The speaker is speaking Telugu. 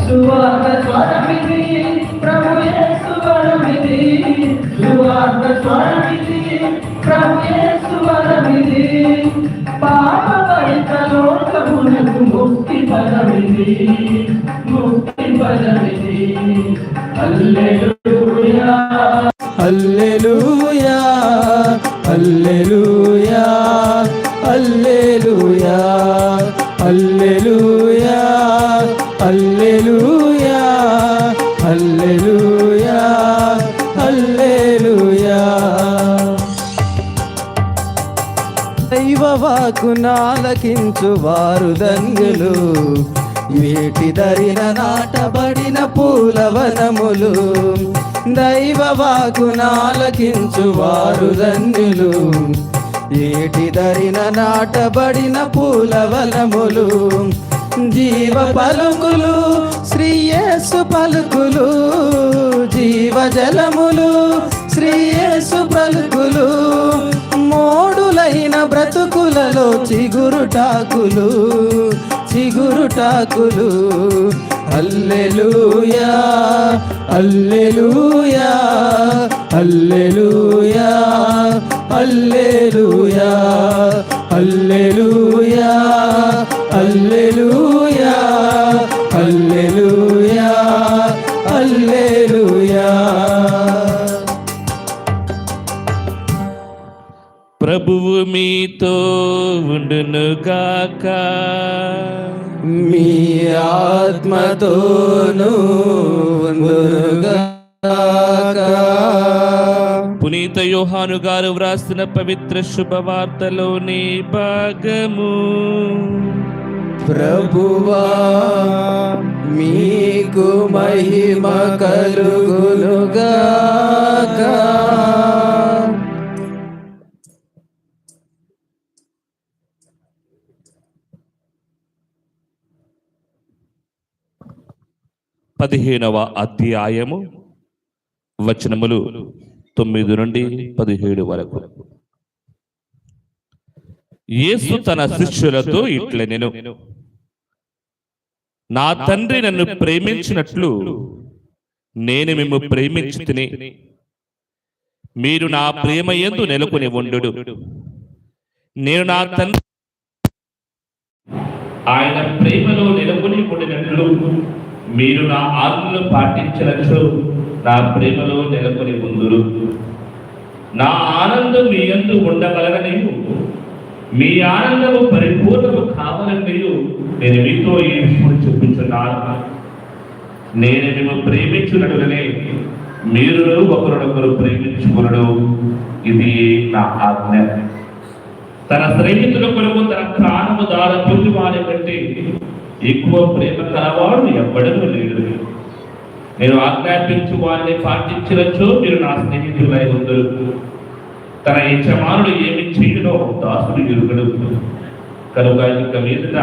సువార్త స్వరమిది ప్రభు స్వరమిది సువార్త స్వరమిది ప్రభు హల్లెలూయా హల్లెలూయా హల్లెలూయా. దైవవాకు నాలకించు వారు ధన్యులు వేటి దరిన నాటబడిన పూలవనములు దైవవాకు నాలకించు వారు ధన్యులు ఏటి దరిన నాటబడిన పూలవనములు జీవ పలుకులు శ్రీయేసు పలుకులు జీవ జలములు శ్రీయేసు పలుకులు మోడులైన బ్రతుకులలో చిగురుటాకులు చిగురుటాకులు hallelujah hallelujah hallelujah hallelujah hallelujah Alle ప్రభువు మీతో ఉండునుగాక మీ ఆత్మతోను. పునీత యోహాను గారు వ్రాసిన పవిత్ర శుభవార్తలోని భాగము. ప్రభువా మీకు మహిమ కలుగునుగాక పదిహేనవ అధ్యాయము వచనములు తొమ్మిది నుండి పదిహేడు వరకు. యేసు తన శిష్యులతో ఇట్లనెను నా తండ్రి నన్ను ప్రేమించినట్లు నేను మిమ్ము ప్రేమించి మీరు నా ప్రేమ ఎందు నెలకొని ఉండు నేను నా తండ్రి ఆయన ప్రేమలో నెలకొని ఉండినట్లు మీరు నా ఆజ్ఞలు పాటించినట్లు నా ప్రేమలో నెలకొని ఉందురు. నా ఆనందం మీ యందు ఉండగలగనియు మీ ఆనందము పరిపూర్ణము కావాలనియు నేను మీతో ఈ విషయం చూపించున్నాను నేను మేము ప్రేమించున్నట్లనే మీరు ఒకరినొకరు ప్రేమించుకునడు. ఇది నా ఆజ్ఞ. తన స్నేహితుల కొరకు తన ప్రాణము దార వారి కంటే ఎక్కువ ప్రేమ కలవాడు ఎవ్వడము లేదు. నేను ఆజ్ఞాపించు వారిని పాటించినచో మీరు నా స్నేహితులై ఉందరు. తన యజమానుడు ఏమి చేయడో దాసుడు ఎరుగడు. కనుక ఇక మీదట